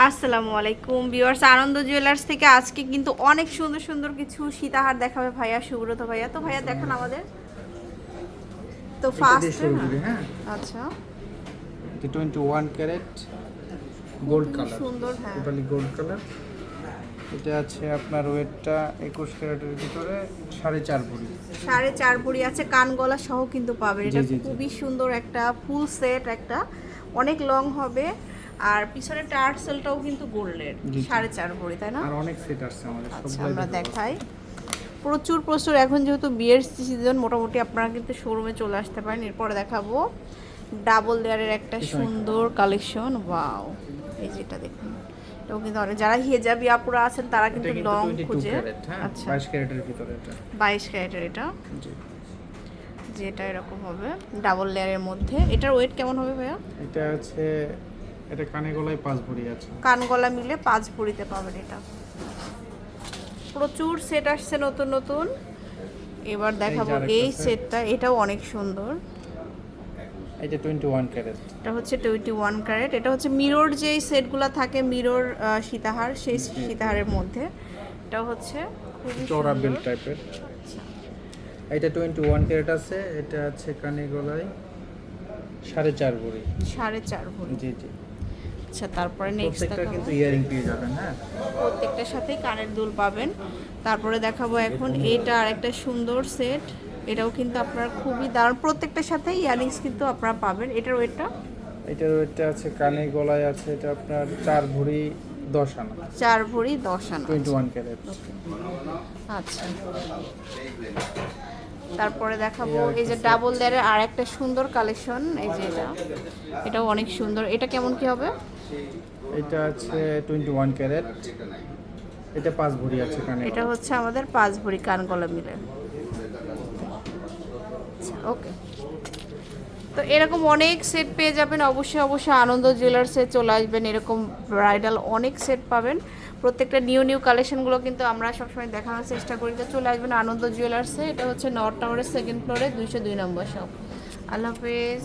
আসসালামু আলাইকুম ভিউয়ার্স আনন্দ জুয়েলার্স থেকে আজকে কিন্তু অনেক সুন্দর সুন্দর কিছু সীতাহার দেখাবে ভাইয়া সুব্রত ভাইয়া। তো ভাইয়া দেখান আমাদের। তো ফার্স্ট হ্যাঁ? আচ্ছা। এটা twenty one carat gold colour সুন্দর হ্যাঁ। টোটালি গোল্ড কালার এটা আছে আপনার ওয়েটটা একুশ ক্যারেটের ভিতরে সাড়ে চার ভরি। সাড়ে চার ভরি আছে কান গলা সহ কিন্তু পাবেন। এটা। খুবই সুন্দর একটা ফুল সেট একটা। অনেক লং হবে। আর পিছনে টার্সেলটাও কিন্তু গোল্ডের। সাড়ে চার ভরি তাই না? আর অনেক সেট আসছে আমাদের আচ্ছা আমরা দেখাই। প্রচুর প্রচুর এখন যেহেতু বিয়ের সিজন মোটামুটি আপনারা কিন্তু শোরুমে চলে আসতে পারেন। এরপরে দেখাবো ডাবল লেয়ারের একটা সুন্দর কালেকশন ওয়াও এই যেটা দেখুন এটাও কিন্তু অনেক যারা হেজাবি আপুরা আছেন তারা কিন্তু লং 22 খুঁজে। হ্যাঁ? আচ্ছা। 22 ক্যারেটের ভিতরে এটা। বাইশ ক্যারেটের এটা। জি। যেটা এরকম হবে ডাবল লেয়ারের মধ্যে। এটার ওয়েট কেমন হবে ভাইয়া? এটা আছে এটা কানে গলায় পাঁচ ভরি আছে। কান গলা মিলে পাঁচ ভরিতে পাবেন এটা। প্রচুর সেট আসছে নতুন নতুন। এবার দেখাবো এই সেটটা এটাও অনেক সুন্দর। এটা টোয়েন্টি ওয়ান ক্যারেট এটা হচ্ছে টোয়েন্টি ওয়ান ক্যারেট এটা হচ্ছে মিরর যেই সেটগুলো থাকে মিরর সীতাহার সেই সীতাহারের মধ্যে। এটা হচ্ছে চওড়া বেল টাইপের এটা টোয়েন্টি ওয়ান ক্যারেট আছে এটা আছে কানে গলায় সাড়ে চার ভরি। সাড়ে চার ভরি। জি জি। আচ্ছা তারপরে নেক্সট কিন্তু ইয়ারিং পেয়ে যাবেন হ্যাঁ? প্রত্যেকটার সাথেই কানের দুল পাবেন। তারপরে দেখাবো এখন এটা আর একটা সুন্দর সেট এটাও কিন্তু আপনার খুবই দারুণ। প্রত্যেকটার সাথে ইয়ারিংস কিন্তু আপনারা পাবেন। এটার ওয়েটটা এটার ওয়েটটা আছে কানে গলায় আছে এটা আপনার চার ভরি দশ আনা। চার ভরি দশ আনা। টোয়েন্টি ওয়ান ক্যারেট আচ্ছা। তারপরে দেখাবো এই যে ডাবল লেয়ারের আর একটা সুন্দর কালেকশন এই যে এটা। এটাও অনেক সুন্দর। এটা কেমন কি হবে? এটা আছে টোয়েন্টি ওয়ান ক্যারেট এটা পাঁচ ভরি আছে কানে এটা হচ্ছে আমাদের পাঁচ ভরি কান গলা মিলে। ওকে তো এরকম অনেক সেট পেয়ে যাবেন। অবশ্যই অবশ্যই আনন্দ জুয়েলার্সে চলে আসবেন। এরকম ব্রাইডাল অনেক সেট পাবেন। প্রত্যেকটা নিউ নিউ কালেকশনগুলো কিন্তু আমরা সবসময় দেখানোর চেষ্টা করি। তো চলে আসবেন আনন্দ জুয়েলার্সে এটা হচ্ছে নর্থ টাওয়ারের সেকেন্ড ফ্লোরে দুইশো দুই নম্বর শপ আল্লাহ হাফেজ।